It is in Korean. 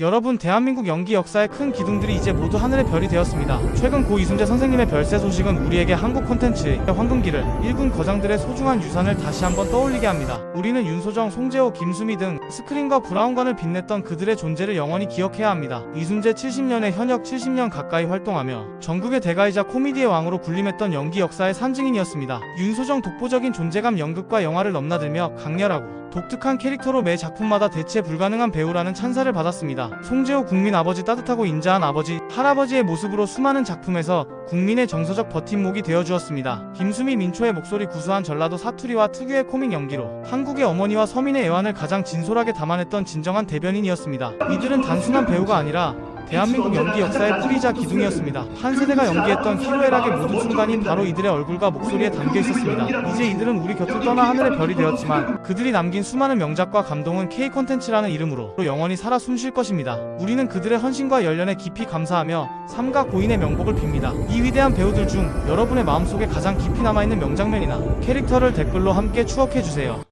여러분 대한민국 연기 역사의 큰 기둥들이 이제 모두 하늘의 별이 되었습니다. 최근 고 이순재 선생님의 별세 소식은 우리에게 한국 콘텐츠의 황금기를 일군 거장들의 소중한 유산을 다시 한번 떠올리게 합니다. 우리는 윤소정, 송재호, 김수미 등 스크린과 브라운관을 빛냈던 그들의 존재를 영원히 기억해야 합니다. 이순재 70년에 현역 70년 가까이 활동하며 전국의 대가이자 코미디의 왕으로 군림했던 연기 역사의 산증인이었습니다. 윤소정 독보적인 존재감 연극과 영화를 넘나들며 강렬하고 독특한 캐릭터로 매 작품마다 대체 불가능한 배우라는 찬사를 받았습니다. 송재호 국민 아버지 따뜻하고 인자한 아버지, 할아버지의 모습으로 수많은 작품에서 국민의 정서적 버팀목이 되어주었습니다. 김수미 민초의 목소리 구수한 전라도 사투리와 특유의 코믹 연기로 한국의 어머니와 서민의 애환을 가장 진솔하게 담아냈던 진정한 대변인이었습니다. 이들은 단순한 배우가 아니라 대한민국 연기 역사의 뿌리자 기둥이었습니다. 한 세대가 연기했던 희로애락의 모든 순간이 바로 이들의 얼굴과 목소리에 담겨 있었습니다. 이제 이들은 우리 곁을 떠나 하늘의 별이 되었지만 그들이 남긴 수많은 명작과 감동은 K 콘텐츠라는 이름으로 영원히 살아 숨쉴 것입니다. 우리는 그들의 헌신과 열연에 깊이 감사하며 삼가 고인의 명복을 빕니다. 이 위대한 배우들 중 여러분의 마음속에 가장 깊이 남아있는 명장면이나 캐릭터를 댓글로 함께 추억해 주세요.